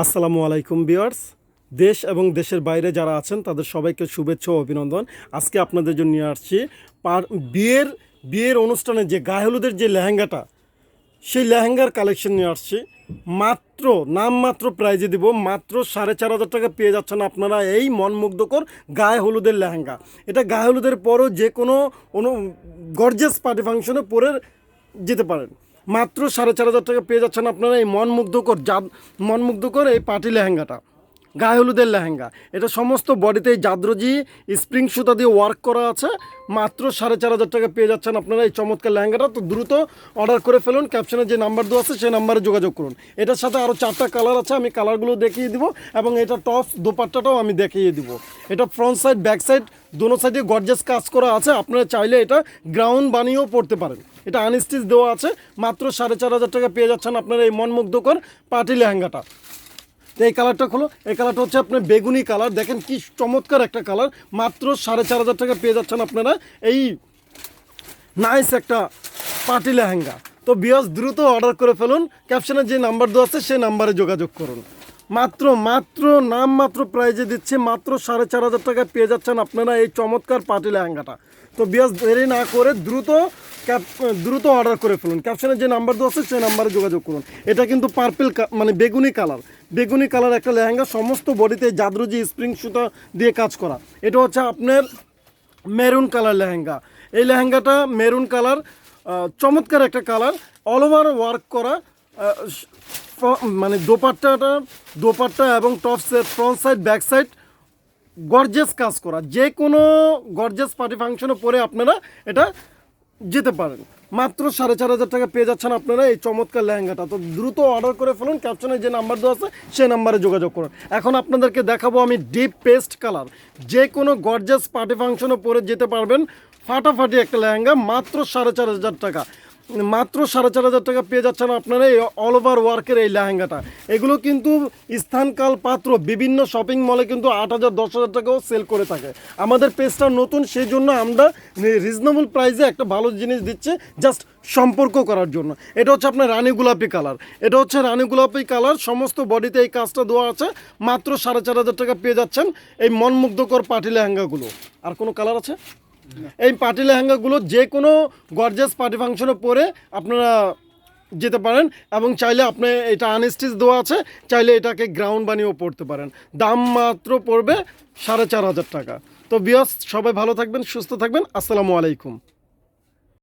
আসসালামু আলাইকুম বিয়ার্স দেশ এবং দেশের বাইরে যারা আছেন, তাদের সবাইকে শুভেচ্ছা ও অভিনন্দন। আজকে আপনাদের জন্য নিয়ে আসছি পার বিয়ের বিয়ের অনুষ্ঠানে যে গায়ে হলুদের যে লেহেঙ্গাটা, সেই লেহেঙ্গার কালেকশন নিয়ে আসছি। মাত্র, নামমাত্র প্রাইজে দিব, মাত্র সাড়ে চার হাজার টাকা পেয়ে যাচ্ছেন আপনারা এই মনমুগ্ধকর গায়ে হলুদের লেহেঙ্গা। এটা গায়ে হলুদের পরও যে কোনো গর্জেস পার্টি ফাংশনে পরে যেতে পারেন। মাত্র সাড়ে চার হাজার টাকা পেয়ে যাচ্ছেন আপনারা এই মনমুগ্ধকর জাদ মনমুগ্ধকর এই পার্টি লেহেঙ্গাটা। গায়ে হলুদের লেহেঙ্গা। এটা সমস্ত বডিতে জাদ্রজি, স্প্রিং সুতা দিয়ে ওয়ার্ক করা আছে। মাত্র সাড়ে চার হাজার টাকা পেয়ে যাচ্ছেন আপনারা এই চমৎকার লেহেঙ্গাটা। তো দ্রুত অর্ডার করে ফেলুন। ক্যাপশনে যে নাম্বার দেওয়া আছে সেই নাম্বারে যোগাযোগ করুন। এটার সাথে আরও চারটা কালার আছে, আমি কালারগুলো দেখিয়ে দিব এবং এটা টপ দোপাট্টাটাও আমি দেখিয়ে দিব। এটা ফ্রন্ট সাইড ব্যাক সাইড দোনো সাইডে গর্জেস কাজ করা আছে। আপনারা চাইলে এটা গ্রাউন্ড বানিয়েও পড়তে পারেন। এটা আনস্টিচ দেওয়া আছে। মাত্র সাড়ে চার হাজার টাকা পেয়ে যাচ্ছেন আপনারা এই মনমুগ্ধকর পার্টি লেহেঙ্গাটা। তো এই কালারটা খোলো। এই কালারটা হচ্ছে আপনার বেগুনি কালার দেখেন কি চমৎকার একটা কালার মাত্র সাড়ে চার হাজার টাকা পেয়ে যাচ্ছেন আপনারা এই নাইস একটা পার্টি লেহেঙ্গা। তো বিয়াস দ্রুত অর্ডার করে ফেলুন। ক্যাপশনে যে নাম্বার দেওয়া আছে, সেই নাম্বারে যোগাযোগ করুন। মাত্র মাত্র নাম মাত্র প্রাইজে দিচ্ছে, মাত্র সাড়ে চার হাজার টাকায় পেয়ে যাচ্ছেন আপনারা এই চমৎকার পার্টি লেহেঙ্গাটা। তো বিয়াস, দেরি না করে দ্রুত ক্যাপ, দ্রুত অর্ডার করে ফেলুন। ক্যাপশনে যে নাম্বার দেওয়া আছে, সেই নাম্বারে যোগাযোগ করুন। এটা কিন্তু পার্পেল মানে বেগুনি কালার বেগুনি কালার একটা লেহেঙ্গা সমস্ত বডিতে জাদরুজি স্প্রিং সুতা দিয়ে কাজ করা। এটা হচ্ছে আপনার মেরুন কালার লেহেঙ্গা। এই লেহেঙ্গাটা মেরুন কালার চমৎকার একটা কালার অল ওভার ওয়ার্ক করা। মানে দোপাট্টাটা দোপাট্টা এবং টপসের front side back side gorgeous কাজ করা। যে কোনো গর্জেস পার্টি ফাংশনে পরে আপনারা এটা যেতে পারেন। মাত্র সাড়ে চার হাজার টাকা পেয়ে যাচ্ছেন আপনারা এই চমৎকার লেহেঙ্গাটা। তো দ্রুত অর্ডার করে ফেলুন ক্যাপশনে যে নাম্বার দেওয়া আছে, সেই নাম্বারে যোগাযোগ করুন। এখন আপনাদেরকে দেখাবো আমি ডিপ পেস্ট কালার যে কোনো গর্জেস পার্টি ফাংশনে পরে যেতে পারবেন, ফাটাফাটি একটা লেহেঙ্গা, মাত্র সাড়ে চার হাজার টাকা। মাত্র সাড়ে চার হাজার টাকা পেয়ে যাচ্ছেন আপনারা এই অল ওভার ওয়ার্কের এই লেহেঙ্গাটা। এগুলো কিন্তু স্থানকাল পাত্র, বিভিন্ন শপিং মলে কিন্তু আট হাজার, দশ হাজার টাকাও সেল করে থাকে। আমাদের পেজটা নতুন, সেই জন্য আমরা রিজনেবল প্রাইসে একটা ভালো জিনিস দিচ্ছে জাস্ট সম্পর্ক করার জন্য। এটা হচ্ছে আপনার রানী গোলাপি কালার এটা হচ্ছে রানী গোলাপি কালার সমস্ত বডিতে এই কাজটা দেওয়া আছে। মাত্র সাড়ে চার হাজার টাকা পেয়ে যাচ্ছেন এই মনমুগ্ধকর পাটি লেহেঙ্গাগুলো। আর কোনো কালার আছে? এই পার্টি লেহেঙ্গাগুলো যে কোনো গর্জাস পার্টি ফাংশনে পরে আপনারা যেতে পারেন এবং চাইলে আপনি এটা আনস্টিচ দেওয়া আছে, চাইলে এটাকে গ্রাউন্ড বানিয়েও পড়তে পারেন। দাম মাত্র পড়বে সাড়ে চার হাজার টাকা। তো বিয়স সবাই ভালো থাকবেন, সুস্থ থাকবেন। আসসালামু আলাইকুম।